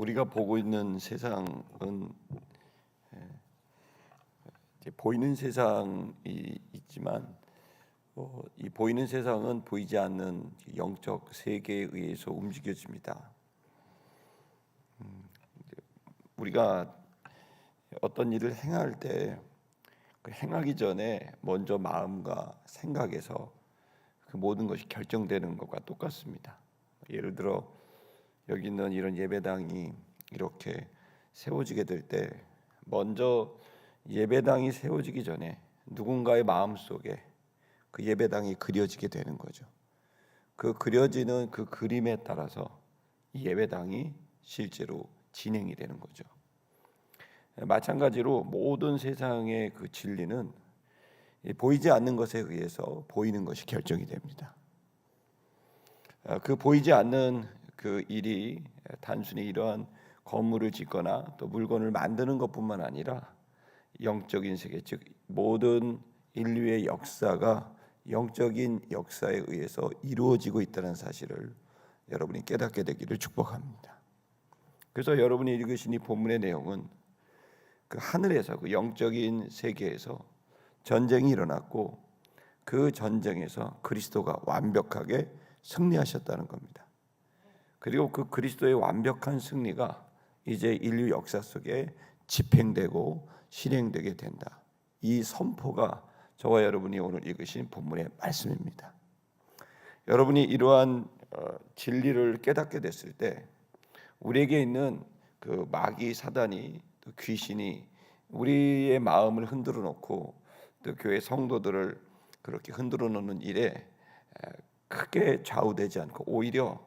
우리가 보고 있는 세상은 예, 보이는 세상이 있지만 어, 이 보이는 세상은 보이지 않는 영적 세계에 의해서 움직여집니다. 음, 우리가 어떤 일을 행할 때 그 행하기 전에 먼저 마음과 생각에서 그 모든 것이 결정되는 것과 똑같습니다. 예를 들어 여기 있는 이런 예배당이 이렇게 세워지게 될 때 먼저 예배당이 세워지기 전에 누군가의 마음 속에 그 예배당이 그려지게 되는 거죠. 그 그려지는 그 그림에 따라서 이 예배당이 실제로 진행이 되는 거죠. 마찬가지로 모든 세상의 그 진리는 이 보이지 않는 것에 의해서 보이는 것이 결정이 됩니다. 아, 그 보이지 않는 그 일이 단순히 이러한 건물을 짓거나 또 물건을 만드는 것뿐만 아니라 영적인 세계 즉 모든 인류의 역사가 영적인 역사에 의해서 이루어지고 있다는 사실을 여러분이 깨닫게 되기를 축복합니다. 그래서 여러분이 읽으신 이 본문의 내용은 그 하늘에서 그 영적인 세계에서 전쟁이 일어났고 그 전쟁에서 그리스도가 완벽하게 승리하셨다는 겁니다. 그리고 그 그리스도의 완벽한 승리가 이제 인류 역사 속에 집행되고 실행되게 된다. 이 선포가 저와 여러분이 오늘 읽으신 본문의 말씀입니다. 여러분이 이러한 어, 진리를 깨닫게 됐을 때 우리에게 있는 그 마귀 사단이 또 귀신이 우리의 마음을 흔들어 놓고 또 교회 성도들을 그렇게 흔들어 놓는 일에 크게 좌우되지 않고 오히려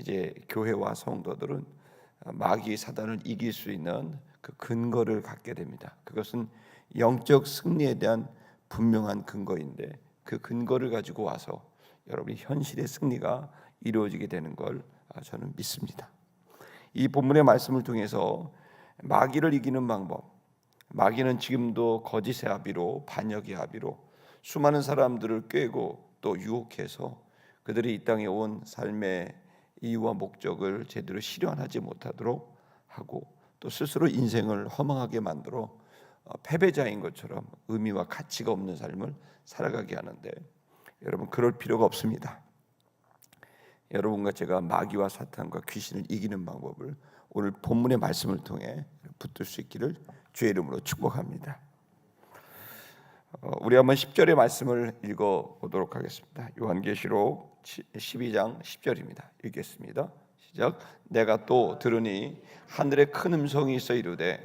이제 교회와 성도들은 마귀 사단을 이길 수 있는 그 근거를 갖게 됩니다. 그것은 영적 승리에 대한 분명한 근거인데 그 근거를 가지고 와서 여러분이 현실의 승리가 이루어지게 되는 걸 아, 저는 믿습니다. 이 본문의 말씀을 통해서 마귀를 이기는 방법, 마귀는 지금도 거짓의 아비로 반역의 아비로 수많은 사람들을 꿰고 또 유혹해서 그들이 이 땅에 온 삶의 이유와 목적을 제대로 실현하지 못하도록 하고 또 스스로 인생을 허망하게 만들어 어, 패배자인 것처럼 의미와 가치가 없는 삶을 살아가게 하는데 여러분 그럴 필요가 없습니다. 여러분과 제가 마귀와 사탄과 귀신을 이기는 방법을 오늘 본문의 말씀을 통해 붙들 수 있기를 주의 이름으로 축복합니다. 어, 우리 한번 10절의 말씀을 읽어 보도록 하겠습니다. 요한계시록 12장 10절입니다. 읽겠습니다. 시작. 내가 또 들으니 하늘에 큰 음성이 있어 이르되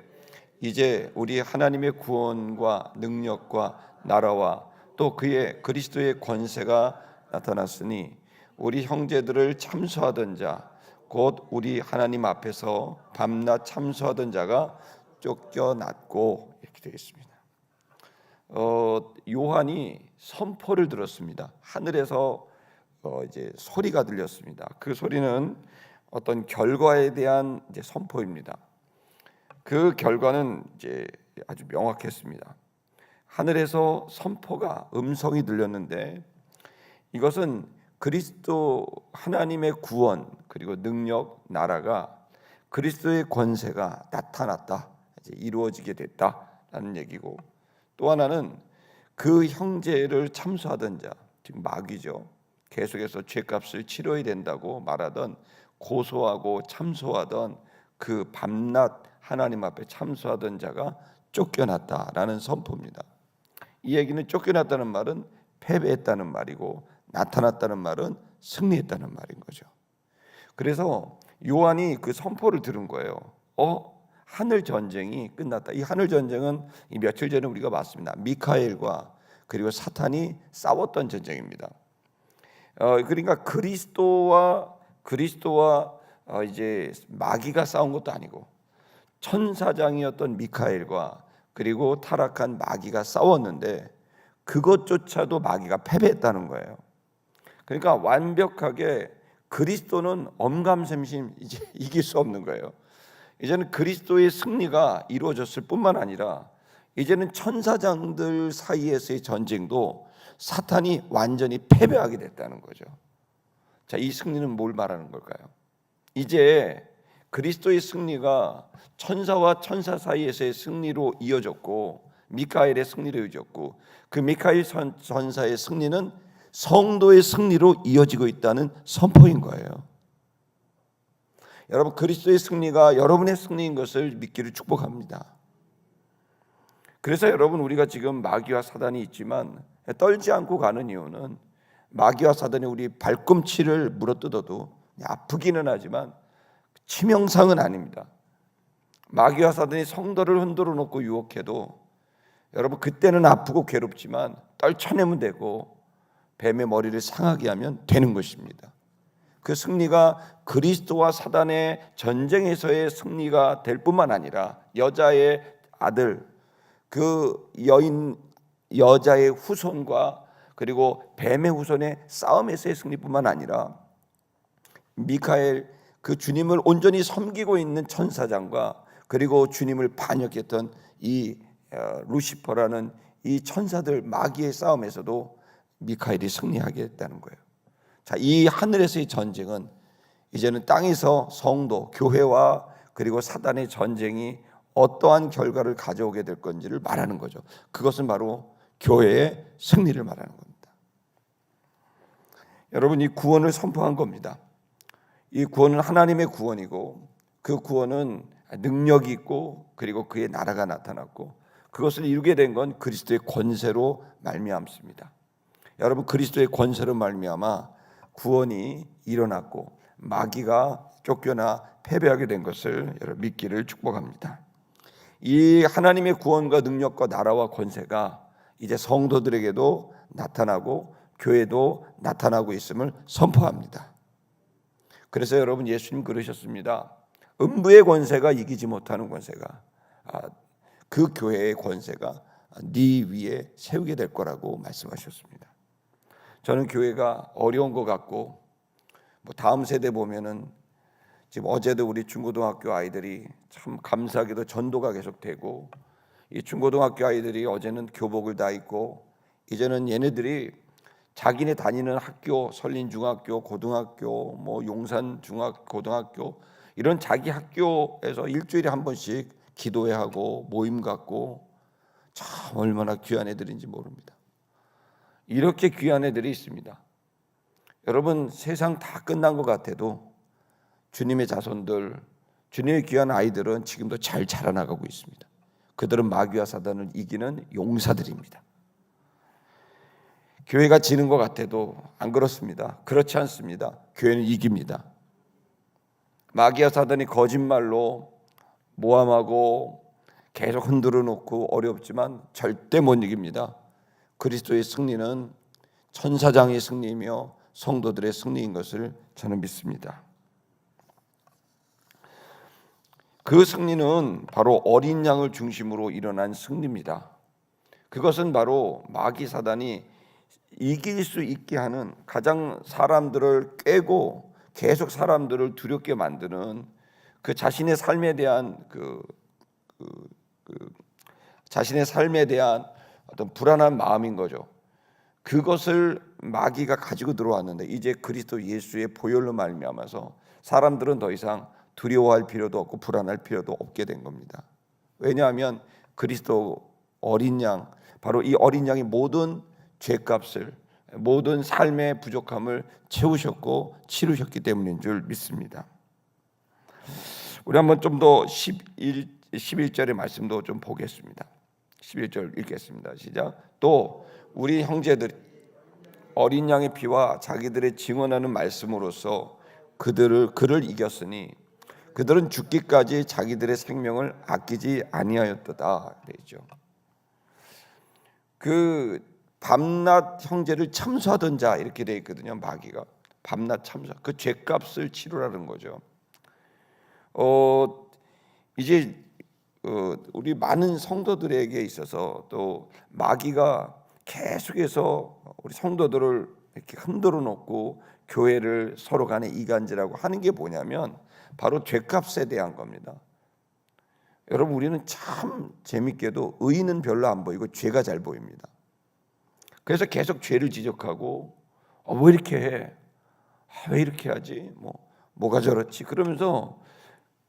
이제 우리 하나님의 구원과 능력과 나라와 또 그의 그리스도의 권세가 나타났으니 우리 형제들을 참소하던 자 곧 우리 하나님 앞에서 밤낮 참소하던 자가 쫓겨났고 이렇게 되겠습니다. 어, 요한이 선포를 들었습니다. 하늘에서 어, 이제 소리가 들렸습니다. 그 소리는 어떤 결과에 대한 이제 선포입니다. 그 결과는 이제 아주 명확했습니다. 하늘에서 선포가 음성이 들렸는데 이것은 그리스도 하나님의 구원 그리고 능력 나라가 그리스도의 권세가 나타났다 이루어지게 됐다라는 얘기고 또 하나는 그 형제를 참수하던 자, 즉 마귀죠. 계속해서 죄값을 치러야 된다고 말하던 고소하고 참소하던 그 밤낮 하나님 앞에 참소하던 자가 쫓겨났다라는 선포입니다. 이 얘기는 쫓겨났다는 말은 패배했다는 말이고 나타났다는 말은 승리했다는 말인 거죠. 그래서 요한이 그 선포를 들은 거예요. 어, 하늘 전쟁이 끝났다. 이 하늘 전쟁은 이 며칠 전에 우리가 봤습니다. 미카엘과 그리고 사탄이 싸웠던 전쟁입니다. 어, 그러니까 그리스도와 그리스도와 어, 이제 마귀가 싸운 것도 아니고 천사장이었던 미카엘과 그리고 타락한 마귀가 싸웠는데 그것조차도 마귀가 패배했다는 거예요. 그러니까 완벽하게 그리스도는 엄감샘심 이제 이길 수 없는 거예요. 이제는 그리스도의 승리가 이루어졌을 뿐만 아니라 이제는 천사장들 사이에서의 전쟁도 사탄이 완전히 패배하게 됐다는 거죠. 자, 이 승리는 뭘 말하는 걸까요? 이제 그리스도의 승리가 천사와 천사 사이에서의 승리로 이어졌고 미카엘의 승리로 이어졌고 그 미카엘 선- 전사의 승리는 성도의 승리로 이어지고 있다는 선포인 거예요. 여러분 그리스도의 승리가 여러분의 승리인 것을 믿기를 축복합니다. 그래서 여러분 우리가 지금 마귀와 사단이 있지만 떨지 않고 가는 이유는 마귀와 사단이 우리 발꿈치를 물어뜯어도 아프기는 하지만 치명상은 아닙니다. 마귀와 사단이 성도를 흔들어 놓고 유혹해도 여러분 그때는 아프고 괴롭지만 떨쳐내면 되고 뱀의 머리를 상하게 하면 되는 것입니다. 그 승리가 그리스도와 사단의 전쟁에서의 승리가 될 뿐만 아니라 여자의 아들 그 여인 여자의 후손과 그리고 뱀의 후손의 싸움에서의 승리뿐만 아니라 미카엘 그 주님을 온전히 섬기고 있는 천사장과 그리고 주님을 반역했던 이 어, 루시퍼라는 이 천사들 마귀의 싸움에서도 미카엘이 승리하게 됐다는 거예요. 자, 이 하늘에서의 전쟁은 이제는 땅에서 성도, 교회와 그리고 사단의 전쟁이 어떠한 결과를 가져오게 될 건지를 말하는 거죠. 그것은 바로 교회의 승리를 말하는 겁니다. 여러분 이 구원을 선포한 겁니다. 이 구원은 하나님의 구원이고 그 구원은 능력이 있고 그리고 그의 나라가 나타났고 그것을 이루게 된 건 그리스도의 권세로 말미암습니다. 여러분 그리스도의 권세로 말미암아 구원이 일어났고 마귀가 쫓겨나 패배하게 된 것을 여러분 믿기를 축복합니다. 이 하나님의 구원과 능력과 나라와 권세가 이제 성도들에게도 나타나고 교회도 나타나고 있음을 선포합니다. 그래서 여러분 예수님 그러셨습니다. 음부의 권세가 이기지 못하는 권세가 아, 그 교회의 권세가 네 위에 세우게 될 거라고 말씀하셨습니다. 저는 교회가 어려운 것 같고 뭐 다음 세대 보면은 지금 어제도 우리 중고등학교 아이들이 참 감사하게도 전도가 계속되고 이 중고등학교 아이들이 어제는 교복을 다 입고 이제는 얘네들이 자기네 다니는 학교 설린 중학교 고등학교 뭐 용산 중학 고등학교 이런 자기 학교에서 일주일에 한 번씩 기도회 하고 모임 갖고 참 얼마나 귀한 애들인지 모릅니다. 이렇게 귀한 애들이 있습니다. 여러분 세상 다 끝난 것 같아도 주님의 자손들, 주님의 귀한 아이들은 지금도 잘 자라나가고 있습니다. 그들은 마귀와 사단을 이기는 용사들입니다. 교회가 지는 것 같아도 안 그렇습니다. 그렇지 않습니다. 교회는 이깁니다. 마귀와 사단이 거짓말로 모함하고 계속 흔들어 놓고 어렵지만 절대 못 이깁니다. 그리스도의 승리는 천사장의 승리이며 성도들의 승리인 것을 저는 믿습니다. 그 승리는 바로 어린 양을 중심으로 일어난 승리입니다. 그것은 바로 마귀 사단이 이길 수 있게 하는 가장 사람들을 깨고 계속 사람들을 두렵게 만드는 그 자신의 삶에 대한 그, 그, 그 자신의 삶에 대한 어떤 불안한 마음인 거죠. 그것을 마귀가 가지고 들어왔는데 이제 그리스도 예수의 보혈로 말미암아서 사람들은 더 이상 두려워할 필요도 없고 불안할 필요도 없게 된 겁니다. 왜냐하면 그리스도 어린 양 바로 이 어린 양이 모든 죄값을 모든 삶의 부족함을 채우셨고 치르셨기 때문인 줄 믿습니다. 우리 한번 좀 더 11, 11절의 말씀도 좀 보겠습니다. 11절 읽겠습니다. 시작. 또 우리 형제들 어린 양의 피와 자기들의 증언하는 말씀으로써 그들을 그를 이겼으니 그들은 죽기까지 자기들의 생명을 아끼지 아니하였도다 되죠. 그 밤낮 형제를 참수하던 자 이렇게 돼 있거든요. 마귀가 밤낮 참수 그 죄값을 치르라는 거죠. 어 이제 어, 우리 많은 성도들에게 있어서 또 마귀가 계속해서 우리 성도들을 이렇게 흔들어 놓고 교회를 서로 간에 이간질하고 하는 게 뭐냐면 바로 죄값에 대한 겁니다. 여러분 우리는 참 재밌게도 의는 별로 안 보이고 죄가 잘 보입니다. 그래서 계속 죄를 지적하고 어, 왜 이렇게 해? 아, 왜 이렇게 하지? 뭐 뭐가 저렇지? 그러면서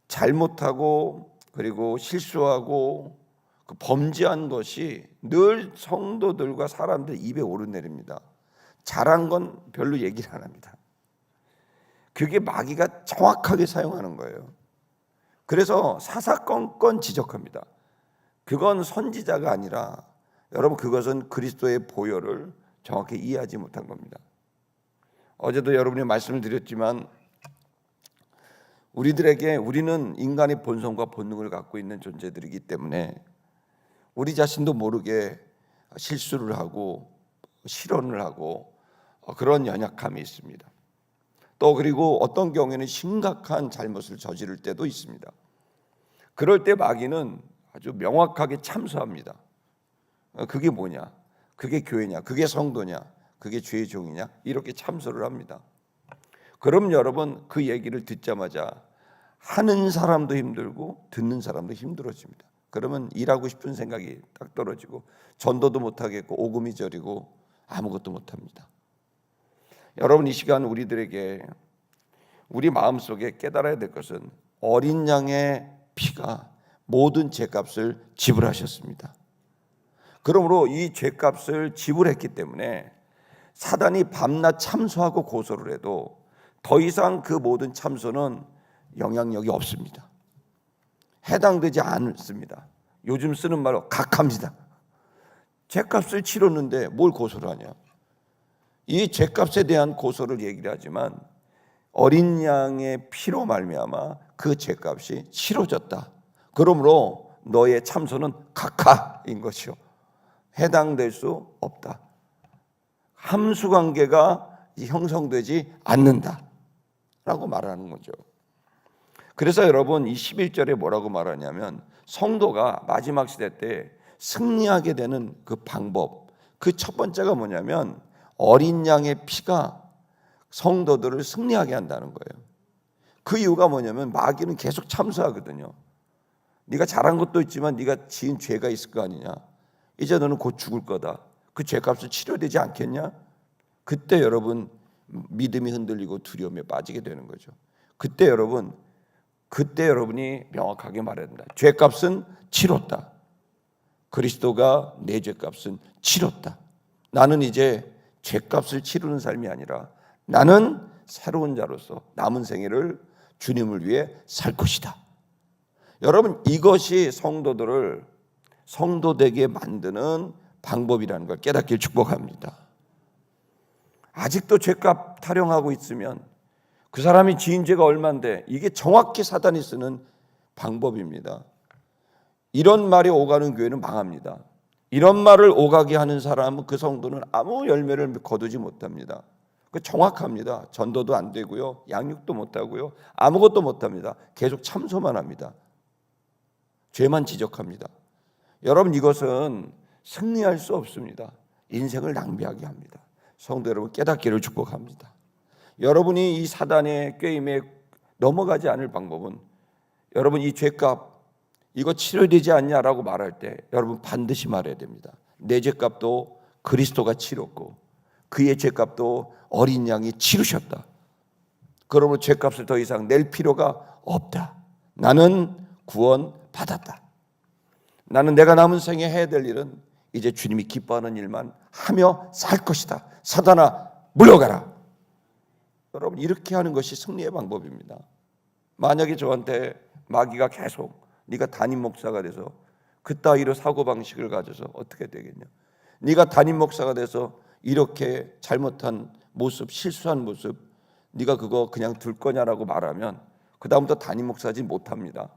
잘못하고 그리고 실수하고 그 범죄한 것이 늘 성도들과 사람들 입에 오르내립니다. 잘한 건 별로 얘기를 안 합니다. 그게 마귀가 정확하게 사용하는 거예요. 그래서 사사건건 지적합니다. 그건 선지자가 아니라 여러분 그것은 그리스도의 보혈을 정확히 이해하지 못한 겁니다. 어제도 여러분이 말씀을 드렸지만 우리들에게 우리는 인간의 본성과 본능을 갖고 있는 존재들이기 때문에 우리 자신도 모르게 실수를 하고 실언을 하고 그런 연약함이 있습니다. 또 그리고 어떤 경우에는 심각한 잘못을 저지를 때도 있습니다. 그럴 때 마귀는 아주 명확하게 참수합니다. 그게 뭐냐? 그게 교회냐? 그게 성도냐? 그게 죄의 종이냐? 이렇게 참소를 합니다. 그럼 여러분 그 얘기를 듣자마자 하는 사람도 힘들고 듣는 사람도 힘들어집니다. 그러면 일하고 싶은 생각이 딱 떨어지고 전도도 못 하겠고 오금이 저리고 아무것도 못 합니다. 여러분 이 시간 우리들에게 우리 마음속에 깨달아야 될 것은 어린 양의 피가 모든 죄값을 지불하셨습니다. 그러므로 이 죄값을 지불했기 때문에 사단이 밤낮 참소하고 고소를 해도 더 이상 그 모든 참소는 영향력이 없습니다. 해당되지 않습니다. 요즘 쓰는 말로 각합니다. 죄값을 치렀는데 뭘 고소를 하냐? 이 죄값에 대한 고소를 얘기를 하지만 어린 양의 피로 말미암아 그 죄값이 치러졌다. 그러므로 너의 참소는 각하인 것이요. 해당될 수 없다. 함수 관계가 형성되지 않는다. 라고 말하는 거죠. 그래서 여러분 이 11절에 뭐라고 말하냐면 성도가 마지막 시대 때 승리하게 되는 그 방법 그 첫 번째가 뭐냐면 어린 양의 피가 성도들을 승리하게 한다는 거예요. 그 이유가 뭐냐면 마귀는 계속 참수하거든요. 네가 잘한 것도 있지만 네가 지은 죄가 있을 거 아니냐. 이제 너는 곧 죽을 거다. 그 죄값을 치료되지 않겠냐? 그때 여러분 믿음이 흔들리고 두려움에 빠지게 되는 거죠. 그때 여러분 그때 여러분이 명확하게 말해야 된다. 죄값은 치렀다. 그리스도가 내 죄값은 치렀다. 나는 이제 죄값을 치르는 삶이 아니라 나는 새로운 자로서 남은 생애를 주님을 위해 살 것이다. 여러분 이것이 성도들을 성도 되게 만드는 방법이라는 걸 깨닫길 축복합니다. 아직도 죄값 타령하고 있으면 그 사람이 지은 죄가 얼만데 이게 정확히 사단이 쓰는 방법입니다. 이런 말이 오가는 교회는 망합니다. 이런 말을 오가게 하는 사람은 그 성도는 아무 열매를 거두지 못합니다. 그 정확합니다. 전도도 안 되고요. 양육도 못 하고요. 아무것도 못 합니다. 계속 참소만 합니다. 죄만 지적합니다. 여러분 이것은 승리할 수 없습니다. 인생을 낭비하게 합니다. 성도 여러분 깨닫기를 축복합니다. 여러분이 이 사단의 꾀임에 넘어가지 않을 방법은 여러분 이 죄값 이거 치료되지 않냐라고 말할 때 여러분 반드시 말해야 됩니다. 내 죄값도 그리스도가 치렀고 그의 죄값도 어린 양이 치르셨다. 그러므로 죄값을 더 이상 낼 필요가 없다. 나는 구원 받았다. 나는 내가 남은 생에 해야 될 일은 이제 주님이 기뻐하는 일만 하며 살 것이다. 사단아 물러가라. 여러분 이렇게 하는 것이 승리의 방법입니다. 만약에 저한테 마귀가 계속 네가 담임 목사가 돼서 그따위로 사고 방식을 가져서 어떻게 되겠냐? 네가 담임 목사가 돼서 이렇게 잘못한 모습, 실수한 모습, 네가 그거 그냥 둘 거냐라고 말하면 그 다음부터 담임 목사지 못합니다.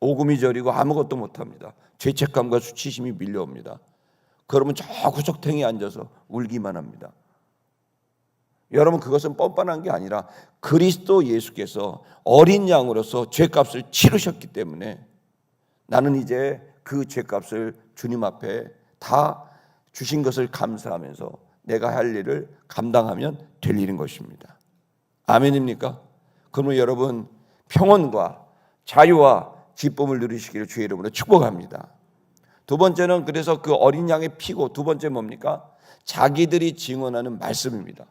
오금이 저리고 아무것도 못합니다. 죄책감과 수치심이 밀려옵니다. 그러면 저 구석탱이에 앉아서 울기만 합니다. 여러분 그것은 뻔뻔한 게 아니라 그리스도 예수께서 어린 양으로서 죄값을 치르셨기 때문에 나는 이제 그 죄값을 주님 앞에 다 주신 것을 감사하면서 내가 할 일을 감당하면 될 일인 것입니다. 아멘입니까? 그러면 여러분 평온과 자유와 기쁨을 누리시기를 주의 이름으로 축복합니다. 두 번째는 그래서 그 어린 양의 피고 두 번째 뭡니까? 자기들이 증언하는 말씀입니다.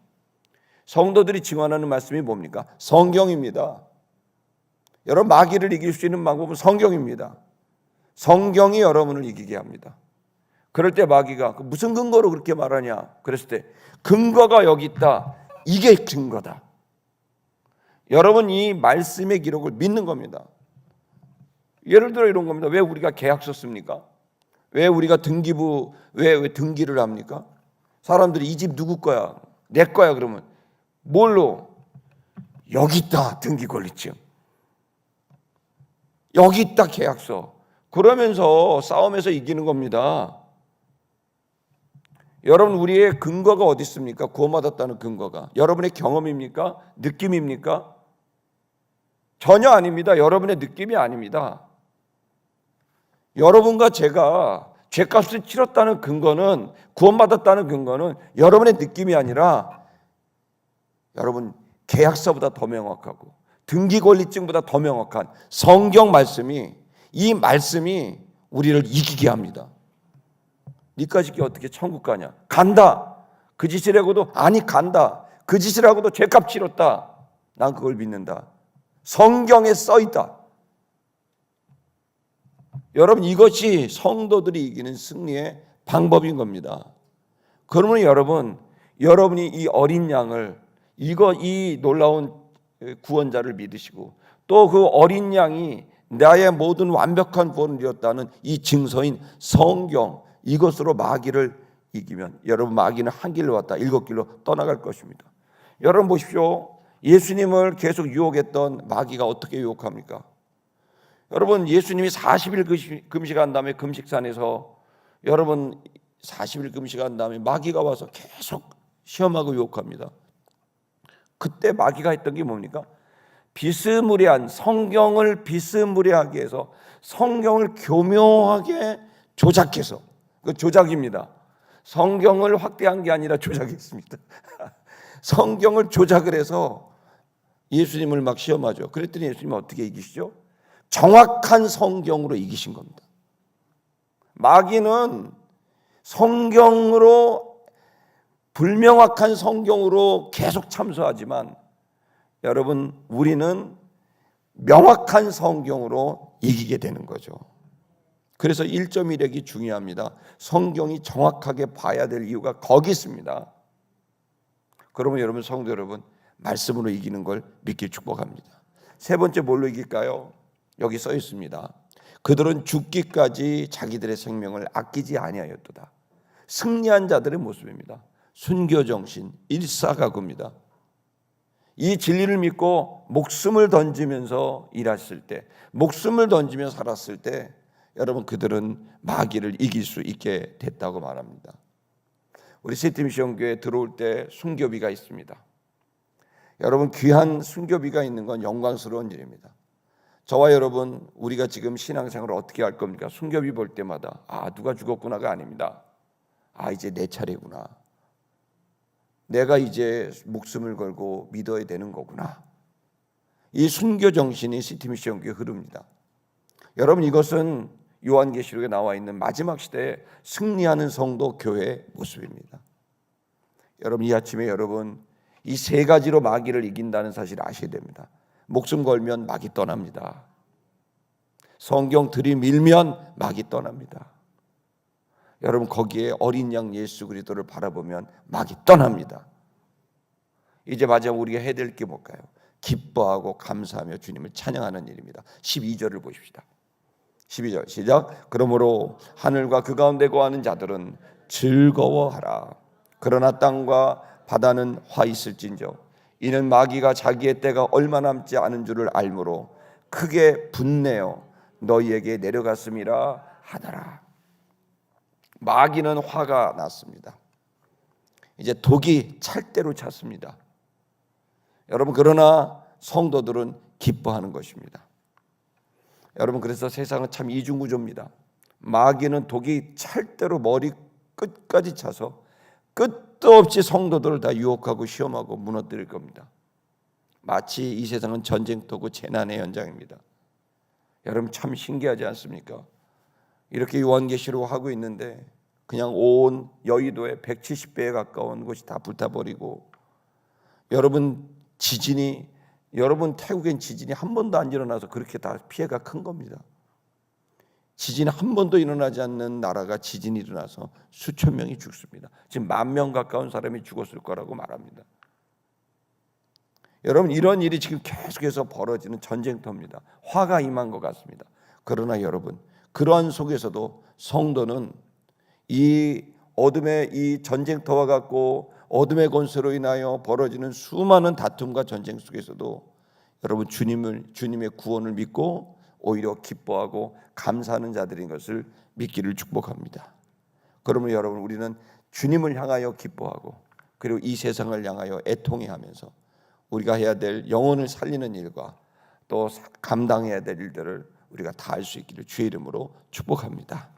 성도들이 증언하는 말씀이 뭡니까? 성경입니다. 여러분 마귀를 이길 수 있는 방법은 성경입니다. 성경이 여러분을 이기게 합니다. 그럴 때 마귀가 그 무슨 근거로 그렇게 말하냐? 그랬을 때 근거가 여기 있다. 이게 증거다. 여러분 이 말씀의 기록을 믿는 겁니다. 예를 들어 이런 겁니다. 왜 우리가 계약서 씁니까? 왜 우리가 등기부 왜, 왜 등기를 합니까? 사람들이 이 집 누구 거야? 내 거야 그러면 뭘로? 여기 있다 등기 권리증. 여기 있다 계약서. 그러면서 싸움에서 이기는 겁니다. 여러분 우리의 근거가 어디 있습니까? 구원받았다는 근거가 여러분의 경험입니까? 느낌입니까? 전혀 아닙니다. 여러분의 느낌이 아닙니다. 여러분과 제가 죄값을 치렀다는 근거는 구원받았다는 근거는 여러분의 느낌이 아니라 여러분 계약서보다 더 명확하고 등기 권리증보다 더 명확한 성경 말씀이 이 말씀이 우리를 이기게 합니다. 니까 짓기 어떻게 천국 가냐? 간다. 그 짓이라고도 아니 간다. 그 짓이라고도 죄값 치렀다. 난 그걸 믿는다. 성경에 써 있다. 여러분 이것이 성도들이 이기는 승리의 방법인 겁니다. 그러면 여러분 여러분이 이 어린 양을 이거 이 놀라운 구원자를 믿으시고 또 그 어린 양이 나의 모든 완벽한 구원을 이었다는 이 증서인 성경 이것으로 마귀를 이기면 여러분 마귀는 한 길로 왔다 일곱 길로 떠나갈 것입니다. 여러분 보십시오. 예수님을 계속 유혹했던 마귀가 어떻게 유혹합니까? 여러분 예수님이 40일 금식한 다음에 금식산에서 여러분 40일 금식한 다음에 마귀가 와서 계속 시험하고 유혹합니다. 그때 마귀가 했던 게 뭡니까? 비스무리한 성경을 비스무리하게 해서 성경을 교묘하게 조작해서 그 조작입니다. 성경을 확대한 게 아니라 조작했습니다. 성경을 조작을 해서 예수님을 막 시험하죠. 그랬더니 예수님은 어떻게 이기시죠? 정확한 성경으로 이기신 겁니다. 마귀는 성경으로 불명확한 성경으로 계속 참소하지만 여러분 우리는 명확한 성경으로 이기게 되는 거죠. 그래서 1.1핵이 중요합니다. 성경이 정확하게 봐야 될 이유가 거기 있습니다. 그러면 여러분 성도 여러분 말씀으로 이기는 걸 믿기 축복합니다. 세 번째 뭘로 이길까요? 여기 써 있습니다. 그들은 죽기까지 자기들의 생명을 아끼지 아니하였도다. 승리한 자들의 모습입니다. 순교 정신, 일사가구입니다. 이 진리를 믿고 목숨을 던지면서 일했을 때, 목숨을 던지며 살았을 때 여러분 그들은 마귀를 이길 수 있게 됐다고 말합니다. 우리 시티미션 교회 들어올 때 순교비가 있습니다. 여러분 귀한 순교비가 있는 건 영광스러운 일입니다. 저와 여러분 우리가 지금 신앙생활을 어떻게 할 겁니까? 순교비 볼 때마다 아 누가 죽었구나가 아닙니다. 아 이제 내 차례구나. 내가 이제 목숨을 걸고 믿어야 되는 거구나. 이 순교 정신이 시티미션 교회 흐릅니다. 여러분 이것은 요한계시록에 나와 있는 마지막 시대에 승리하는 성도 교회의 모습입니다. 여러분 이 아침에 여러분 이 세 가지로 마귀를 이긴다는 사실을 아셔야 됩니다. 목숨 걸면 마귀 떠납니다. 성경 들이밀면 마귀 떠납니다. 여러분 거기에 어린 양 예수 그리스도를 바라보면 마귀 떠납니다. 이제 마지막 우리가 해야 될 게 뭘까요? 기뻐하고 감사하며 주님을 찬양하는 일입니다. 12절을 보십시다. 12절 시작. 그러므로 하늘과 그 가운데 거하는 자들은 즐거워하라. 그러나 땅과 바다는 화 있을진저 이는 마귀가 자기의 때가 얼마 남지 않은 줄을 알므로 크게 분내어 너희에게 내려갔음이라 하더라. 마귀는 화가 났습니다. 이제 독이 찰대로 찼습니다. 여러분 그러나 성도들은 기뻐하는 것입니다. 여러분 그래서 세상은 참 이중구조입니다. 마귀는 독이 찰대로 머리 끝까지 차서 끝도 없이 성도들을 다 유혹하고 시험하고 무너뜨릴 겁니다. 마치 이 세상은 전쟁터고 재난의 현장입니다. 여러분 참 신기하지 않습니까? 이렇게 요한계시록 하고 있는데 그냥 온 여의도의 170배에 가까운 곳이 다 불타버리고 여러분 지진이 여러분 태국엔 지진이 한 번도 안 일어나서 그렇게 다 피해가 큰 겁니다. 지진이 한 번도 일어나지 않는 나라가 지진이 일어나서 수천 명이 죽습니다. 지금 만 명 가까운 사람이 죽었을 거라고 말합니다. 여러분 이런 일이 지금 계속해서 벌어지는 전쟁터입니다. 화가 임한 것 같습니다. 그러나 여러분 그러한 속에서도 성도는 이 어둠의 이 전쟁터와 같고 어둠의 권세로 인하여 벌어지는 수많은 다툼과 전쟁 속에서도 여러분 주님을 주님의 구원을 믿고 오히려 기뻐하고 감사하는 자들인 것을 믿기를 축복합니다. 그러면 여러분 우리는 주님을 향하여 기뻐하고 그리고 이 세상을 향하여 애통해 하면서 우리가 해야 될 영혼을 살리는 일과 또 감당해야 될 일들을 우리가 다 할 수 있기를 주의 이름으로 축복합니다.